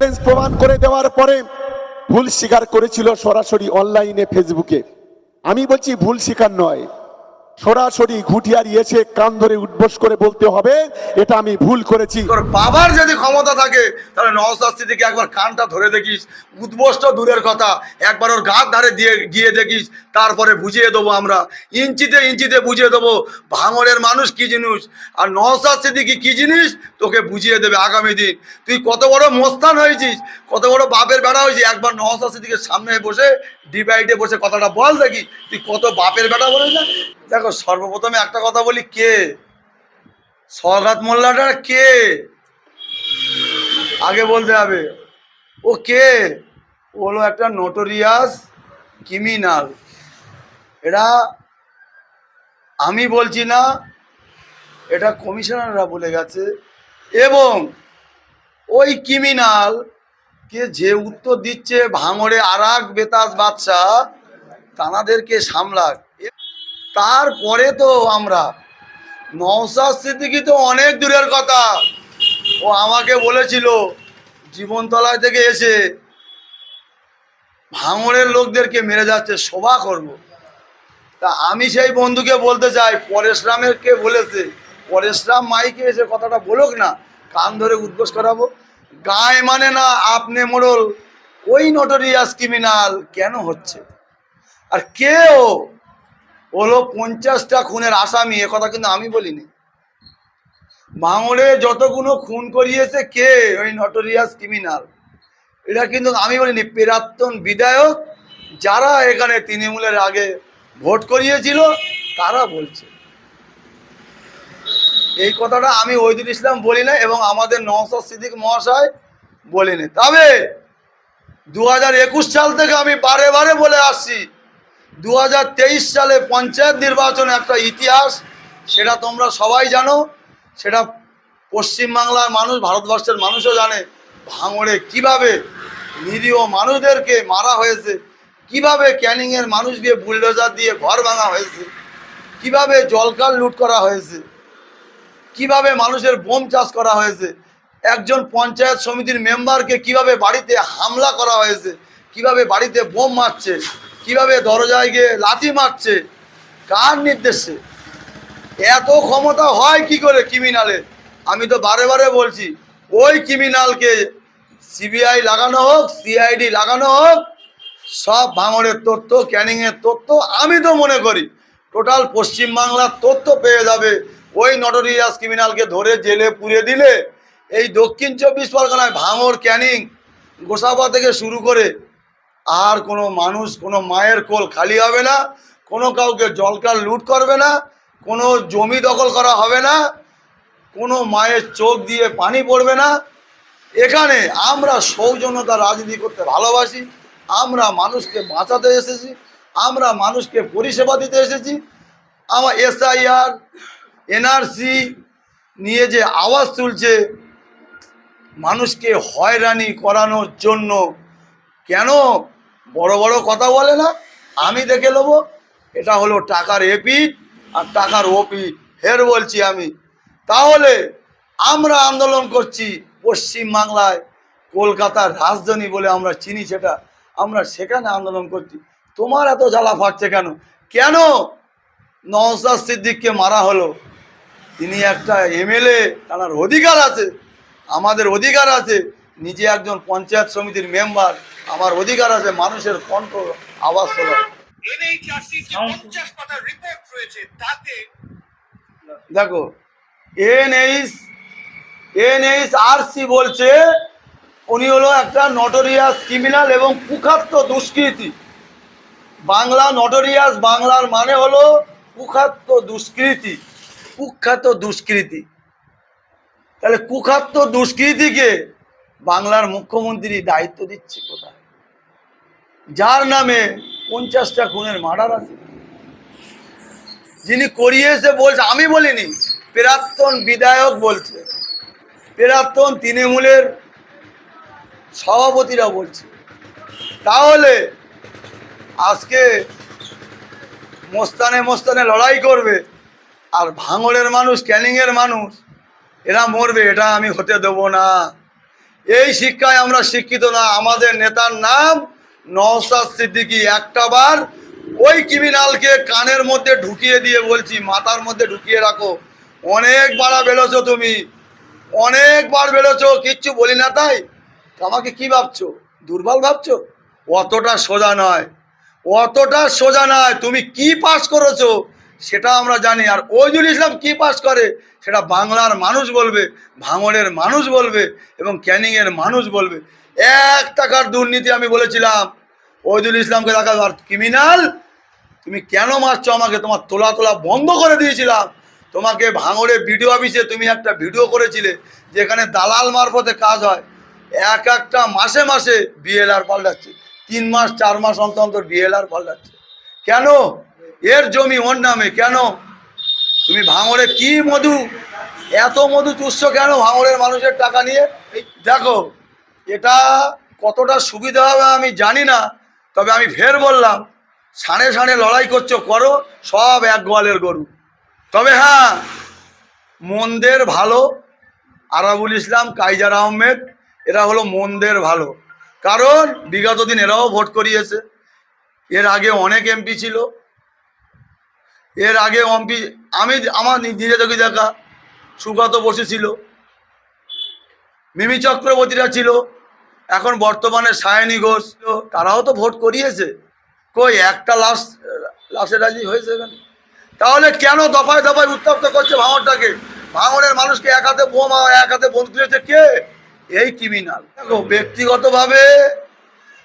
Evidence প্রমাণ করে দেওয়ার পরে ভুল স্বীকার করেছিল সরাসরি অনলাইনে ফেসবুকে আমি বলছি ভুল স্বীকার নয়। সরাসরি ঘুটিয়ারিয়েছে কান ধরে উঠবোস করে বলতে হবে, এটা আমি ভুল করেছি। বাবার যদি ক্ষমতা থাকে, তাহলে নওসাদ সিদ্দিকে একবার কানটা ধরে দেখিস উদ্বোষ্ট দূরের কথা, একবার ওর গাছ ধারে দিয়ে, গিয়ে দেখিস, তারপরে বুঝিয়ে দেবো আমরা। ইঞ্চিতে ইঞ্চিতে বুঝিয়ে দেবো ভাঙড়ের মানুষ কি জিনিস, আর নওসাদ সিদ্দিকি কি জিনিস, তোকে বুঝিয়ে দেবে আগামী দিন। তুই কত বড় মোস্তান হয়েছিস, কত বড় বাপের বেড়া হয়েছিস, একবার নওসাদ সিদ্দিকের সামনে বসে, ডিভাইডে বসে কথাটা বল দেখি, তুই কত বাপের বেটা বলে দেখো, সর্বপ্রথমে একটা কথা বলি, কে? সগাত মোল্লাটা কে? আগে বলতে হবে, ও কে? ও হলো একটা নোটোরিয়াস ক্রিমিনাল এটা আমি বলছি না, এটা কমিশনাররা বলে গেছে। এবং ওই ক্রিমিনাল কে যে উত্তর দিচ্ছে, ভাঙড়ে আরাক বেতাজ বাদশাহ, তানাদেরকে সামলাক। তারপরে তো আমরা। নওসাদ সিদ্দিকি তো অনেক দূরের কথা। ও আমাকে বলেছিল, জীবনতলায় থেকে এসে ভাঙড়ের লোকদেরকে মেরে যাচ্ছে শোভা করব। তা আমি সেই বন্ধুকে বলতে চাই, পরেশরামের কে বলেছে? পরেশরাম মাইকে এসে কথাটা বলুক না, কান ধরে উদ্বোস করাবো। গায়ে মানে না আপনি মোড়ল, ওই নটোরিয়াস ক্রিমিনাল কেন হচ্ছে? আর কে ও? হলো পঞ্চাশটা খুনের আসামি, এ কথা কিন্তু আমি বলিনি। ভাঙড়ে যতগুলো খুন করিয়েছে কে? ওই নটোরিয়াস ক্রিমিনাল এটা কিন্তু আমি বলিনি পেরাত্তন বিধায়ক যারা এখানে তৃণমূলের আগে ভোট করিয়েছিল, তারা বলছে। এই কথাটা আমি ওইদুল ইসলাম বলি না এবং আমাদের নওসাদ সিদ্দিক মহাশয় বলিনি। তবে দু হাজার একুশ সাল থেকে আমি বারে বারে বলে আসছি দু হাজার তেইশ সালে পঞ্চায়েত নির্বাচন একটা ইতিহাস, সেটা তোমরা সবাই জানো। সেটা পশ্চিমবাংলার মানুষ, ভারতবর্ষের মানুষও জানে, ভাঙড়ে কীভাবে নিরীহ মানুষদেরকে মারা হয়েছে, কীভাবে ক্যানিংয়ের মানুষ দিয়ে বুলডোজার দিয়ে ঘর ভাঙা হয়েছে, কীভাবে জলকাল লুট করা হয়েছে, কীভাবে মানুষের বোম চাষ করা হয়েছে, একজন পঞ্চায়েত সমিতির মেম্বারকে কীভাবে বাড়িতে হামলা করা হয়েছে, কীভাবে বাড়িতে বোম মারছে কীভাবে দরজায় গিয়ে লাথি মারছে? কার নির্দেশে? এত ক্ষমতা হয় কি করে ক্রিমিনালের আমি তো বারে বারে বলছি, ওই ক্রিমিনালকে সিবিআই লাগানো হোক সিআইডি লাগানো হোক, সব ভাঙড়ের তথ্য, ক্যানিংয়ের তথ্য আমি তো মনে করি। টোটাল পশ্চিমবাংলার তথ্য পেয়ে যাবে। ওই নটোরিয়াস ক্রিমিনালকে ধরে জেলে পুড়ে দিলে, এই দক্ষিণ চব্বিশ পরগনায় ভাঙড় ক্যানিং, গোসাবা থেকে শুরু করে আর কোনো মানুষ, কোনো মায়ের কোল খালি হবে না, কোনো কাউকে জলকার লুট করবে না, কোনো জমি দখল করা হবে না, কোনো মায়ের চোখ দিয়ে পানি পড়বে না। এখানে আমরা সৌজন্যতা রাজনীতি করতে ভালোবাসি, আমরা মানুষকে বাঁচাতে এসেছি, আমরা মানুষকে পরিষেবা দিতে এসেছি। আমার এসআইআর, এনআরসি নিয়ে যে আওয়াজ তুলছে, মানুষকে হয়রানি করানোর জন্য কেন বড় বড় কথা বলে না, আমি দেখে নেব। এটা হলো টাকার এপি আর টাকার ওপিট ফের বলছি আমি। তাহলে আমরা আন্দোলন করছি পশ্চিম বাংলায় কলকাতার রাজধানী বলে আমরা চিনি সেটা। আমরা সেখানে আন্দোলন করছি। তোমার এত জ্বালা ফাটছে কেন? কেন? নওসাদ সিদ্দিককে মারা হলো। তিনি একটা এমএলএ, তার অধিকার আছে। আমাদের অধিকার আছে। নিজে একজন পঞ্চায়েত সমিতির মেম্বার আমার অধিকার আছে মানুষের কণ্ঠ আওয়াজ তোলা এনএইচআরসি যে পঞ্চাশ পাতার রিপোর্ট রয়েছে তাতে দেখো এনএইচ এনএইচ আরসি বলছে উনি হলো একটা নটোরিয়াস ক্রিমিনাল এবং কুখাত্ত দুষ্কৃতি। বাংলা নটোরিয়াস বাংলার মানে হলো কুখাত্ত দুষ্কৃতি। কুখ্যাত দুষ্কৃতি। তাহলে কুখাত্ত দুষ্কৃতিকে বাংলার মুখ্যমন্ত্রী দায়িত্ব দিচ্ছে কোথায়? যার নামে পঞ্চাশটা খুনের মার্ডার আছে। যিনি করিয়েছে বলছে, আমি বলিনি, প্রাক্তন বিধায়ক বলছে। প্রাক্তন তৃণমূলের সভাপতিরা বলছে। তাহলে আজকে মোস্তানে মোস্তানে লড়াই করবে, আর ভাঙড়ের মানুষ, ক্যানিংয়ের মানুষ, এরা মরবে, এটা আমি হতে দেবো না। এই শিক্ষায় আমরা শিক্ষিত না, আমাদের নেতার নাম নওসাদ সিদ্দিকী একটা বার ওই ক্রিমিনালকে কানের মধ্যে ঢুকিয়ে দিয়ে বলছি, মাথার মধ্যে ঢুকিয়ে রাখো। অনেকবার বেরোছো তুমি। অনেকবার বেরোছো, কিচ্ছু বলি না তাই? আমাকে কি ভাবছ? দুর্বল ভাবছ? অতটা সোজা নয়। অতটা সোজা নয়। তুমি কি পাস করেছ সেটা আমরা জানি। আর ওইজুল ইসলাম কি পাস করে সেটা বাংলার মানুষ বলবে ভাঙড়ের মানুষ বলবে এবং ক্যানিংয়ের মানুষ বলবে। এক টাকার দুর্নীতি আমি বলেছিলাম। ওইজুল ইসলামকে দেখা আর ক্রিমিনাল তুমি কেন মারছো আমাকে? তোমার তোলা তোলা বন্ধ করে দিয়েছিলাম। তোমাকে ভাঙড়ে ভিডিও অফিসে তুমি একটা ভিডিও করেছিলে, যেখানে দালাল মারফতে কাজ হয়। এক একটা মাসে মাসে বিএলআর পাল্টাচ্ছে। তিন মাস, চার মাস অন্তর অন্তর বিএলআর পাল্টাচ্ছে। কেন? এর জমি ওর নামে, কেন? তুমি ভাঙড়ে কি মধু? এত মধু তুচ্ছ কেন ভাঙড়ের মানুষের টাকা নিয়ে? দেখো, এটা কতটা সুবিধা হবে আমি জানি না। তবে আমি ফের বললাম সাড়ে সাড়ে লড়াই করছ, করো, সব এক গোয়ালের গরু। তবে হ্যাঁ মন্দের ভালো, আরাবুল ইসলাম, কাইজার আহমেদ, এরা হলো মন্দের ভালো। কারণ বিগত দিন এরাও ভোট করিয়েছে। এর আগে অনেক এমপি ছিল। এর আগে এমপি, আমি, আমার নিজে চোখে দেখা সুগত বসেছিল মিমি চক্রবর্তীরা ছিল। এখন বর্তমানে সায়নী ঘোষ তারাও তো ভোট করিয়েছে। কই একটা লাশ লাশে রাজি হয়েছে এখানে তাহলে কেন দফায় দফায় উত্তপ্ত করছে ভাঙরটাকে ভাঙরের মানুষকে এক হাতে বোমা এক হাতে বন্ধ দিয়েছে কে? এই ক্রিমিনাল দেখো ব্যক্তিগতভাবে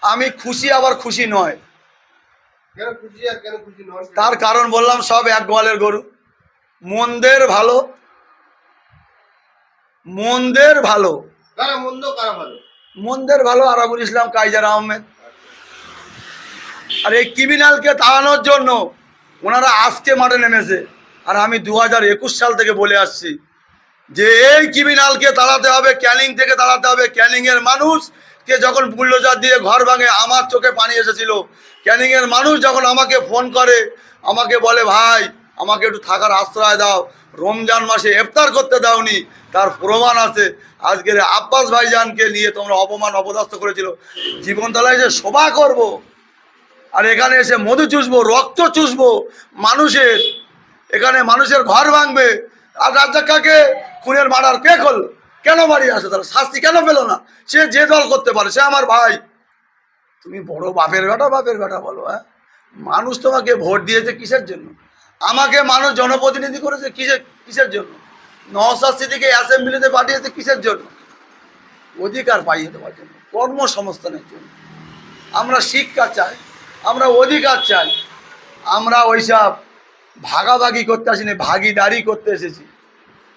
আমি খুশি আবার খুশি নয়? তার কারণ বললাম সব এক গোয়ালের গরু। মন্দের ভালো। মন্দের ভালো। কারা মন্দ কারা ভালো? মন্দের ভালো আরামুল ইসলাম কাইজার আহমেদ। আর এই ক্রিমিনালকে তাড়ানোর জন্য ওনারা আজকে মাঠে নেমেছে। আর আমি দু হাজার একুশ সাল থেকে বলে আসছি যে এই ক্রিমিনালকে তাড়াতে হবে, ক্যানিং থেকে তাড়াতে হবে। ক্যানিংয়ের মানুষকে যখন বুল্ডোজার দিয়ে ঘর ভাঙে, আমার চোখে পানি এসেছিল। ক্যানিংয়ের মানুষ যখন আমাকে ফোন করে, আমাকে বলে, ভাই আমাকে একটু থাকার আশ্রয় দাও। রমজান মাসে ইফতার করতে দাওনি। তার প্রমাণ আছে। আজকের আব্বাস ভাইজানকে নিয়ে তোমরা অপমান অপদস্থ করেছিল। জীবনতলায় যে শোভা করব, আর এখানে এসে মধু চুষবো, রক্ত চুষবো, মানুষের, এখানে মানুষের ঘর ভাঙবে। আর রাজ্জাকাকে খুনের মার্ডার কে করল কেন বাড়ি আসে তারা? শাস্তি কেন পেল না? সে যে দল করতে পারে, সে আমার ভাই। তুমি বড় বাপের বেটা বাপের বেটা বলো হ্যাঁ? মানুষ তোমাকে ভোট দিয়েছে কিসের জন্য? আমাকে মানুষ জনপ্রতিনিধি করেছে কিসের কিসের জন্য? নওসাদ সিদ্দিকে অ্যাসেম্বলিতে পাঠিয়েছে কিসের জন্য? অধিকার পাইয়ে দেওয়ার জন্য, কর্মসংস্থানের জন্য। আমরা শিক্ষা চাই, আমরা অধিকার চাই। আমরা ওইসব ভাগাভাগি করতে আসিনি, ভাগিদারি করতে এসেছি।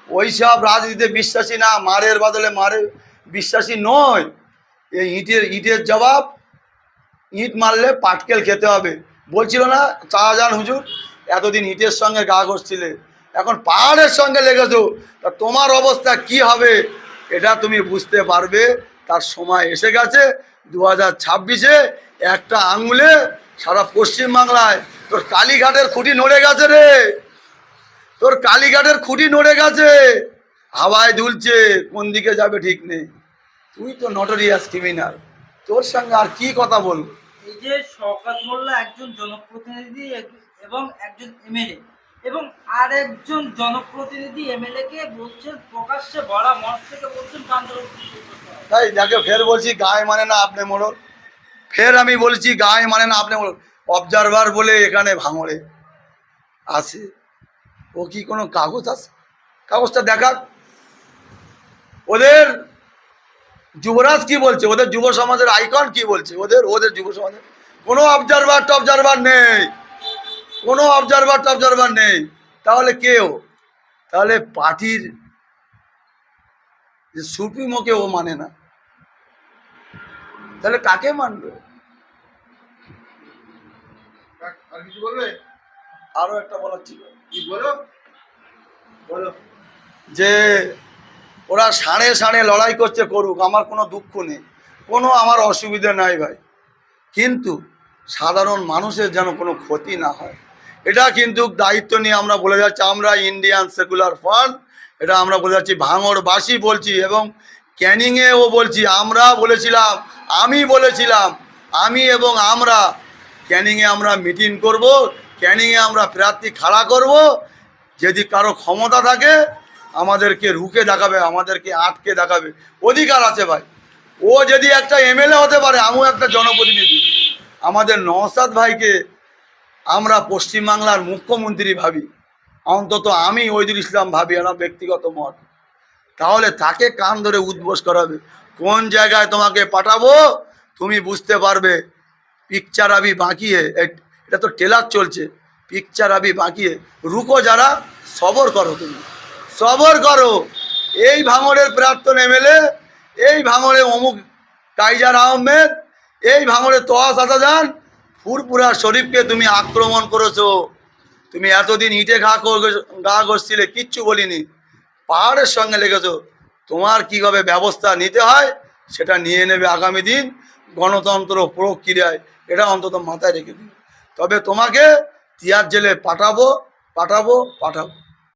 ওইসব রাজনীতিতে বিশ্বাসী না, মারের বদলে মারে বিশ্বাসী নয়। এই ইটের ইটের জবাব, ইট মারলে পাটকেল খেতে হবে। বলছিল না, শাহজাহান হুজুর এতদিন ইটের সঙ্গে গা ঘষছিলে, এখন পাহাড়ের সঙ্গে লেগেছো, তা তোমার অবস্থা কি হবে এটা তুমি বুঝতে পারবে। তার সময় এসে গেছে দু হাজার ছাব্বিশে একটা আঙুলে সারা পশ্চিমবাংলায়, তোর কালীঘাটের খুঁটি নড়ে গেছে রে। তোর কালীঘাটের খুঁটি নড়ে গেছে। হাওয়ায় দুলছে, কোন দিকে যাবে ঠিক নেই। তুই তো নটরিয়াস ক্রিমিনাল তোর সঙ্গে আর কি কথা বলব? এই যে শওকত মোল্লা একজন জনপ্রতিনিধি এবং একজন এমএলএ। এবং আর একজন জনপ্রতিনিধি এমএলএ কে বলছেন, প্রকাশ্যে বড়া মঞ্চ থেকে বলছেন। তাই দেখে, ফের বলছি গায়ে মানে না আপনি মোড়ল ফের আমি বলছি গায়ে মানে না আপনি মোড়ল অবজারভার বলে এখানে ভাঙড়ে আছে। ও কি কোনো কাগজ আছে? কাগজটা দেখাক ওদের যুবরাজ কি বলছে? ওদের যুব সমাজের আইকন কি বলছে? ওদের ওদের যুব সমাজের কোনো অবজারভার টবজারভার নেই। কোনো অবজারভার টবজারভার নেই। তাহলে কেউ তাহলে পার্টির যে সুপ্রিমোকে ও মানে না। তাহলে কাকে মানবে? আর- আর কিছু বলবে? আরও একটা বলার ছিল। কি বলো? বলো। যে ওরা সাড়ে সাড়ে লড়াই করছে করুক আমার কোনো দুঃখ নেই। কোনো আমার অসুবিধা নাই ভাই। কিন্তু সাধারণ মানুষের যেন কোনো ক্ষতি না হয়। এটা কিন্তু দায়িত্ব নিয়ে আমরা বলে যাচ্ছি, আমরা ইন্ডিয়ান সেকুলার ফান্ড এটা আমরা বলে যাচ্ছি, ভাঙড়বাসী বলছি এবং ক্যানিংয়ে ও বলছি, আমরা বলেছিলাম, আমি বলেছিলাম, আমি এবং আমরা ক্যানিংয়ে আমরা মিটিং করব, ক্যানিংয়ে আমরা প্রার্থী খাড়া করব, যদি কারও ক্ষমতা থাকে, আমাদেরকে রুখে দেখাবে, আমাদেরকে আটকে দেখাবে, অধিকার আছে ভাই। ও যদি একটা এমএলএ হতে পারে, আমিও একটা জনপ্রতিনিধি। আমাদের নওসাদ ভাইকে আমরা পশ্চিমবাংলার মুখ্যমন্ত্রী ভাবি, অন্তত আমি ওইদুল ইসলাম ভাবি আমার ব্যক্তিগত মত। তাহলে তাকে কান ধরে উদ্বোস করাবে কোন জায়গায় তোমাকে পাঠাবো, তুমি বুঝতে পারবে। পিকচার আবি বাঁকিয়ে এটা তো টেলার চলছে। পিকচার আবি বাঁকিয়ে রুকো যারা, সবর করো তুমি। সবর করো। এই ভাঙড়ের প্রাক্তন এমএলএ, এই ভাঙড়ে অমুক কাইজার আহমেদ, এই ভাঙড়ে তোয়াস আসাদান ফুরপুরা শরীফকে তুমি আক্রমণ করেছ। তুমি এতদিন ইটে ঘা গা ঘষছিলে, কিচ্ছু বলিনি। পাহাড়ের সঙ্গে লেগেছো। তোমার কীভাবে ব্যবস্থা নিতে হয়, সেটা নিয়ে নেবে আগামী দিন গণতন্ত্র প্রক্রিয়ায়। এটা অন্তত মাথায় রেখে দিন তবে তোমাকে তিয়ার জেলে পাঠাবো পাঠাবো পাঠাবো।